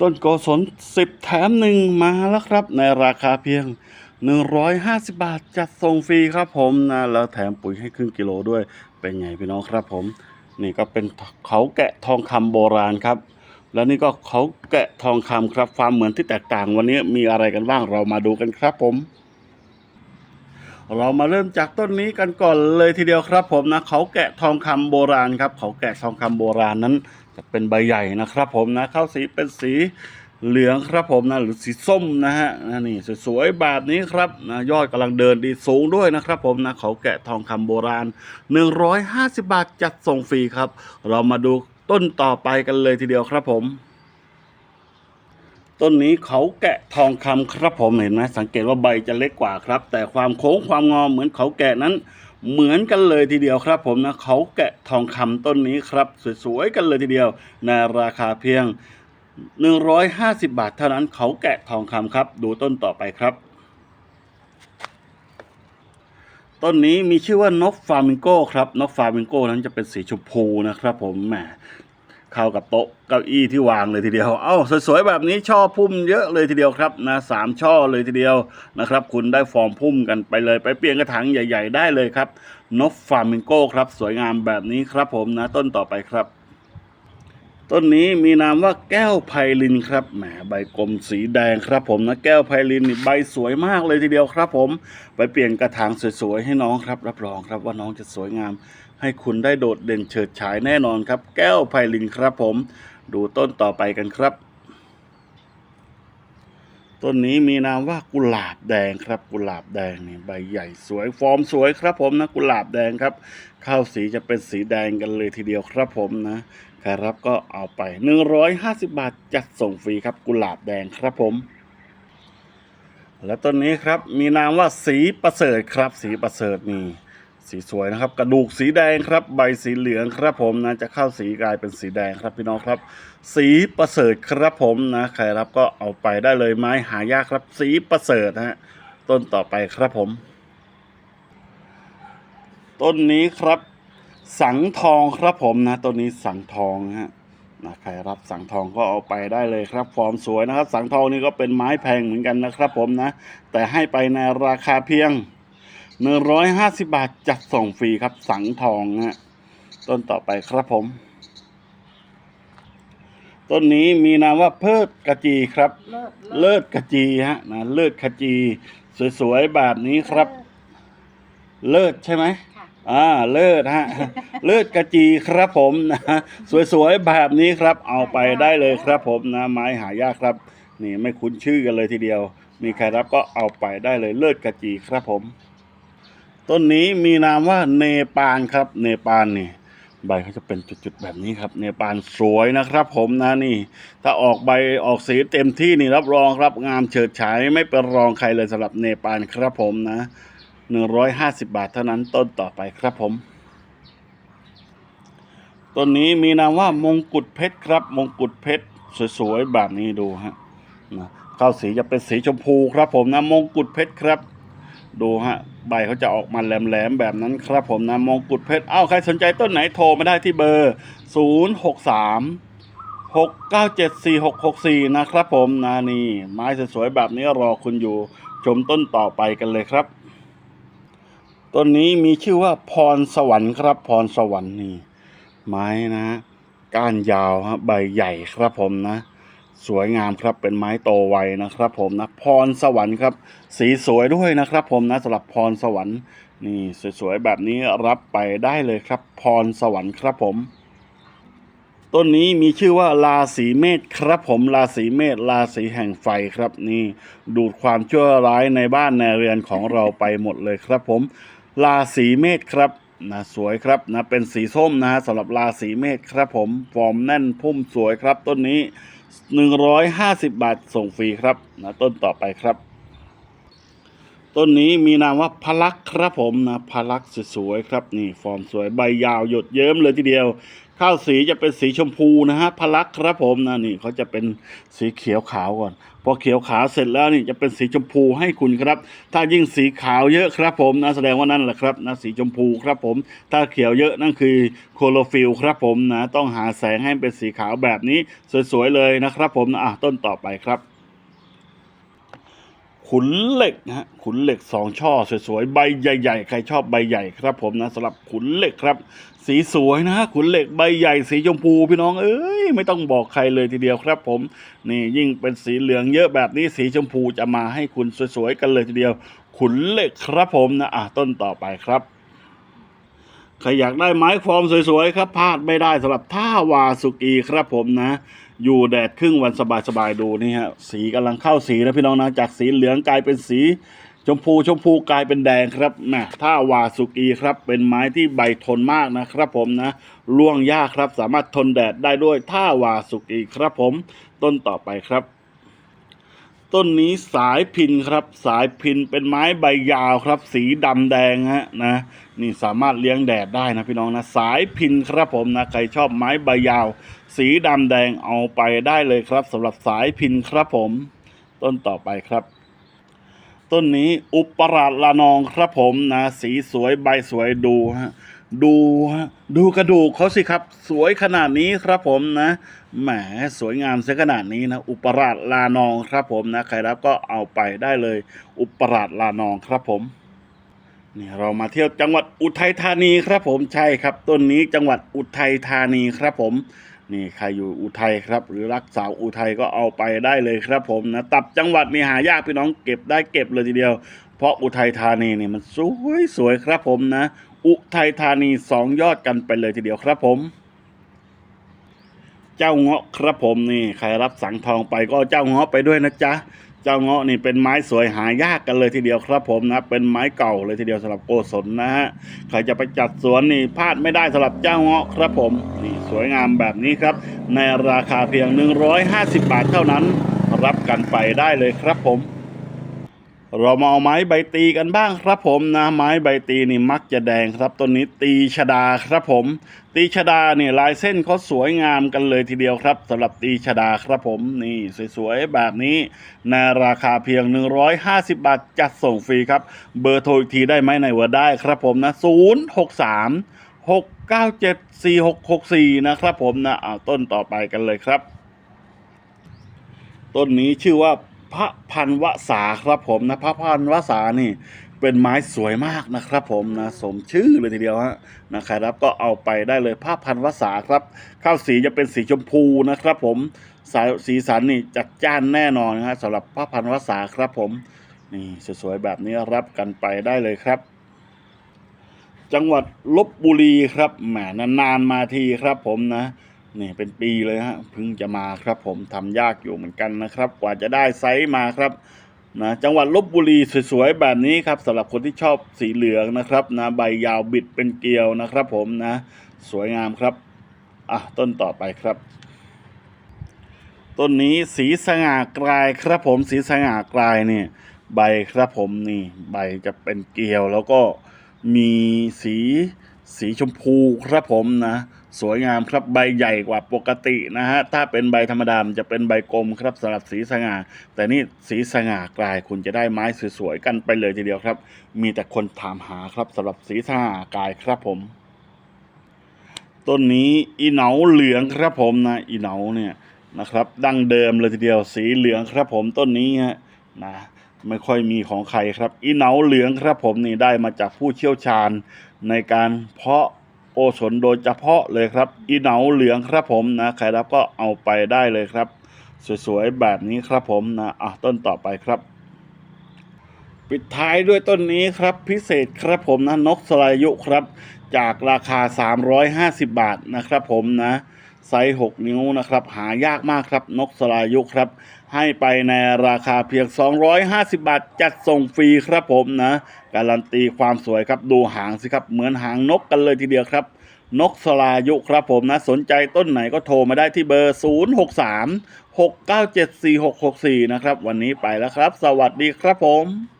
ต้นโกศล10 แถมหนึ่งมาแล้วครับ ในราคาเพียง 150 บาทจัดส่งฟรีครับผมนะแล้วแถมปุ๋ยให้ครึ่งกิโลด้วย เป็นไงพี่น้องครับผม นี่ก็เป็นเขาแกะทองคำโบราณครับ แล้วนี่ก็เขาแกะทองคำครับ ความเหมือนที่แตกต่างวันนี้มีอะไรกันบ้างเรามาดูกันครับผม เรามาเริ่มจากต้นนี้กันก่อนเลยทีเดียวครับผมนะเขาแกะทองคำโบราณครับเขาแกะทองคำโบราณนั้น จะเป็นใบใหญ่นะครับผมนะข้าวสีเป็นสีเหลืองครับผมนะหรือสีส้มนะฮะนะนี่สวยๆแบบนี้ครับนะยอดกำลังเดินดีสูงด้วยนะครับผมนะเขาแกะทองคำโบราณ 150 บาทจัดส่งฟรีครับ เรามาดูต้นต่อไปกันเลยทีเดียวครับผม ต้นนี้เขาแกะทองคำครับผมเห็นไหมสังเกตว่าใบจะเล็กกว่าครับ แต่ความโค้งความงอเหมือนเขาแกะนั้น เหมือนกันเลยทีเดียวครับผมนะเขาแกะทองคำต้นนี้ครับ สวยๆกันเลยทีเดียว ในราคาเพียง 150 บาทเท่านั้นเขาแกะทองคำครับ ดูต้นต่อไปครับ ต้นนี้มีชื่อว่านกฟลามิงโก้ครับนกฟลามิงโก้นั้นจะเป็นสีชมพูนะครับผมแหม เข้ากับโต๊ะเก้าอี้ที่วางเลยทีเดียว เอ้าสวยๆแบบนี้ช่อพุ่มเยอะเลยทีเดียวครับนะสามช่อเลยทีเดียวนะครับ คุณได้ฟอร์มพุ่มกันไปเลย ไปเปลี่ยนกระถางใหญ่ ๆ ได้เลยครับ นกฟลามิงโก้ครับ สวยงามแบบนี้ครับผมนะต้นต่อไปครับต้นนี้มีนามว่าแก้วไพลินครับแหมใบกลมสีแดงครับผมนะแก้วไพลินนี่ใบสวยมากเลยทีเดียวครับผม ไปเปลี่ยนกระถางสวยๆให้น้องครับ รับรองครับว่าน้องจะสวยงาม ให้คุณได้โดดเด่นเฉิดฉายแน่นอนครับ แก้วไพลินครับผม ดูต้นต่อไปกันครับ ต้นนี้มีนามว่ากุหลาบแดงครับ กุหลาบแดงนี่ใบใหญ่สวยฟอร์มสวยครับผมนะกุหลาบแดงครับ ข้าวสีจะเป็นสีแดงกันเลยทีเดียวครับผมนะใครรับก็เอาไป 150 บาทจัดส่งฟรีครับกุหลาบแดงครับผมและต้นนี้ครับมีนามว่าสีประเสริฐครับ สีประเสริฐนี่ สีสวยนะครับ กระดูกสีแดงครับ ใบสีเหลืองครับผมนะจะเข้าสีกลายเป็นสีแดงครับพี่น้องครับ สีประเสริฐครับผมนะใครรับก็เอาไปได้เลยไม้หายากครับ สีประเสริฐนะฮะต้นต่อไปครับผม ต้นนี้ครับ สังทองครับผมนะต้นนี้สังทองนะฮะนะใครรับสังทองก็เอาไปได้เลยครับฟอร์มสวยนะครับ สังทองนี่ก็เป็นไม้แพงเหมือนกันนะครับ ผมนะ แต่ให้ไปในราคาเพียง 150บาทจัดส่งฟรีครับ สังทองนะฮะต้นต่อไปครับผม ต้นนี้มีนามว่าเพิดกระจีครับ เลิศเลิศกระจีฮะนะเลิศขจี สวยๆแบบนี้ครับ เลิศใช่ไหมค่ะอ่าเลิศฮะเลิศกระจีครับผมนะสวยๆแบบนี้ครับ เอาไปได้เลยครับผมนะ ไม้หายากครับ นี่ไม่คุ้นชื่อกันเลยทีเดียว มีใครรับก็เอาไปได้เลยเลิศกระจีครับผม ต้นนี้มีนามว่าเนปาลครับ เนปาลนี่ใบเขาจะเป็นจุดๆแบบนี้ครับ เนปาลสวยนะครับ ผมนะนี่ ถ้าออกใบออกสีเต็มที่นี่รับรองครับ งามเฉิดฉายไม่เป็นรองใครเลยสำหรับเนปาลครับผมนะหนึ่งร้อยห้าสิบาทเท่านั้นต้นต่อไปครับผมต้นนี้มีนามว่ามงกุฎเพชรครับ มงกุฎเพชรสวยๆแบบนี้ดูฮะนะข้าวสีจะเป็นสีชมพูครับผมนะมงกุฎเพชรครับ ดูฮะ ใบเขาจะออกมาแหลมๆแบบนั้นครับผมนะมงกุฎเพชรเอ้าใครสนใจต้นไหนโทรมาได้ที่เบอร์ 0 6 3 6 9 7 4 6 6 4 นะครับผมนะนี่ไม้สวยๆแบบนี้รอคุณอยู่ชมต้นต่อไปกันเลยครับ ต้นนี้มีชื่อว่าพรสวรรค์ครับ พรสวรรค์นี่ ไม้นะฮะก้านยาวฮะใบใหญ่ครับผมนะ สวยงามครับเป็นไม้โตไวนะครับ ผมนะพรสวรรค์ครับ สีสวยด้วยนะครับ ผมนะสำหรับพรสวรรค์นี่สวยๆแบบนี้รับไปได้เลยครับ พรสวรรค์ครับผม ต้นนี้มีชื่อว่าราศีเมษครับผมราศีเมษราศีแห่งไฟครับนี่ ดูดความชั่วร้ายในบ้านในเรือนของเราไปหมดเลยครับ ผมราศีเมษครับนะสวยครับนะเป็นสีส้มนะฮะสำหรับราศีเมษครับผมฟอร์มแน่นพุ่มสวยครับต้นนี้ 150 บาทส่งฟรีครับนะต้นต่อไปครับ ต้นนี้มีนามว่าพลักครับผมนะพลักสวยๆครับนี่ฟอร์มสวยใบยาวหยดเยิ้มเลยทีเดียว ข้าวสีจะเป็นสีชมพูนะฮะพลักครับผมนะนี่เขาจะเป็นสีเขียวขาวก่อน พอเขียวขาวเสร็จแล้วนี่จะเป็นสีชมพูให้คุณครับ ถ้ายิ่งสีขาวเยอะครับผมนะแสดงว่านั่นแหละครับนะสีชมพูครับผม ถ้าเขียวเยอะนั่นคือโคโลฟิลครับผมนะต้องหาแสงให้เป็นสีขาวแบบนี้สวยๆเลยนะครับผมนะอะต้นต่อไปครับ ขุนเหล็กนะฮะขุนเหล็กสองช่อสวยๆใบใหญ่ๆใครชอบใบใหญ่ครับ ผมนะสำหรับขุนเหล็กครับ สีสวยนะฮะขุนเหล็กใบใหญ่สีชมพูพี่น้องเอ้ยไม่ต้องบอกใครเลยทีเดียวครับ ผมนี่ยิ่งเป็นสีเหลืองเยอะแบบนี้สีชมพูจะมาให้คุณสวยๆกันเลยทีเดียว ขุนเหล็กครับผมนะอะต้นต่อไปครับใครอยากได้ไม้ฟอร์มสวยๆครับพลาดไม่ได้สำหรับท่าวาสุกีครับผมนะ อยู่แดดครึ่งวันสบายๆดูนี่ฮะสีกำลังเข้าสีนะพี่น้องนะจากสีเหลืองกลายเป็นสี ชมพูชมพูกลายเป็นแดงครับแหมท่าวาสุกีครับ เป็นไม้ที่ใบทนมากนะครับผมนะร่วงยากครับสามารถทนแดดได้ด้วยท่าวาสุกีครับผมต้นต่อไปครับ ต้นนี้สายพินครับ สายพินเป็นไม้ใบยาวครับ สีดำแดงฮะนะนี่สามารถเลี้ยงแดดได้นะพี่น้องนะสายพินครับผมนะใครชอบไม้ใบยาว สีดำแดงเอาไปได้เลยครับสำหรับสายพินครับผม ต้นต่อไปครับ ต้นนี้อุปราชละนองครับผมนะ สีสวยใบสวยดูฮะ ดูดูกระดูกเขาสิครับ สวยขนาดนี้ครับผมนะแหมสวยงามเสียขนาดนี้นะ อุปราชลานองครับผมนะ ใครรับก็เอาไปได้เลย อุปราชลานองครับผมนี่เรามาเที่ยวจังหวัดอุทัยธานีครับผมใช่ครับ ต้นนี้จังหวัดอุทัยธานีครับผมนี่ใครอยู่อุทัยครับ หรือรักสาวอุทัยก็เอาไปได้เลยครับผมนะตับจังหวัดนี่หายากพี่น้องเก็บได้เก็บเลยทีเดียว เพราะอุทัยธานีนี่มันสวยสวยครับผมนะ อุทัยธานีสองยอดกันไปเลยทีเดียวครับผม เจ้าเงาะครับผมนี่ใครรับสังทองไปก็เจ้าเงาะไปด้วยนะจ๊ะเจ้าเงาะนี่เป็นไม้สวยหายากกันเลยทีเดียวครับผมนะเป็นไม้เก่าเลยทีเดียวสำหรับโกศลนะฮะใครจะไปจัดสวนนี่พลาดไม่ได้สำหรับเจ้าเงาะครับผมนี่สวยงามแบบนี้ครับ ในราคาเพียง 150 บาทเท่านั้น รับกันไปได้เลยครับผม เรามาเอาไม้ใบตีกันบ้างครับผมนะไม้ใบตีนี่มักจะแดงครับต้นนี้ตีชดาครับผม ตีชดาเนี่ยลายเส้นเขาสวยงามกันเลยทีเดียวครับสำหรับตีชดาครับผมนี่สวยๆแบบนี้ในราคาเพียง 150 บาทจัดส่งฟรีครับ เบอร์โทรอีกทีได้ไหมในเวอร์ได้ครับผมนะ 063 697 4664 นะครับผมนะเอาต้นต่อไปกันเลยครับ ต้นนี้ชื่อว่าพระ พันวสาครับผมนะพระพันวสานี่เป็นไม้สวยมากนะครับผมนะสมชื่อเลยทีเดียวฮะนะครับก็เอาไปได้เลยพระพันวสาครับ ข้าวสีจะเป็นสีชมพูนะครับผมสายสีสันนี่จัดจ้านแน่นอนนะฮะสำหรับพระพันวสาครับผมนี่สวยๆแบบนี้รับกันไปได้เลยครับ จังหวัดลบบุรีครับแหมนานๆมาทีครับผมนะ นี่เป็นปีเลยฮะเพิ่งจะมาครับ ผมทำยากอยู่เหมือนกันนะครับ กว่าจะได้ไซส์มาครับนะจังหวัดลบบุรีสวยๆแบบนี้ครับสำหรับคนที่ชอบสีเหลืองนะครับนะใบยาวบิดเป็นเกลียวนะครับ ผมนะ สวยงามครับอะต้นต่อไปครับ ต้นนี้สีสง่ากลายครับผมสีสง่ากลายเนี่ยใบครับผมนี่ใบจะเป็นเกลียวแล้วก็มีสีสีชมพูครับผมนะ สวยงามครับใบใหญ่กว่าปกตินะฮะถ้าเป็นใบธรรมดามจะเป็นใบกลมครับสำหรับสีสง่า แต่นี่สีสง่ากลายคุณจะได้ไม้สวยๆกันไปเลยทีเดียวครับ มีแต่คนถามหาครับสำหรับสีสง่ากลายครับผม ต้นนี้อีเหนาเหลืองครับผมนะอีเหนาเนี่ยนะครับ ดั้งเดิมเลยทีเดียวสีเหลืองครับผมต้นนี้ฮะนะไม่ค่อยมีของใครครับ อีเหนาเหลืองครับผมนี่ได้มาจากผู้เชี่ยวชาญในการเพาะ โอสนโดยเฉพาะเลยครับ อีเหนาเหลืองครับผมนะใครรับก็เอาไปได้เลยครับ สวยๆแบบนี้ครับผมนะอะต้นต่อไปครับ ปิดท้ายด้วยต้นนี้ครับพิเศษครับผมนะนกสลายุครับ จากราคา 350 บาทนะครับผมนะ ไซส์ 6 นิ้วนะครับ หายากมากครับ นกสลายุครับ ให้ไปในราคาเพียง 250 บาท จัดส่งฟรีครับผมนะ การันตีความสวยครับ ดูหางสิครับ เหมือนหางนกกันเลยทีเดียวครับ นกสลายุครับผมนะ สนใจต้นไหนก็โทรมาได้ที่เบอร์ 063 697 4664 นะครับ วันนี้ไปแล้วครับ สวัสดีครับผม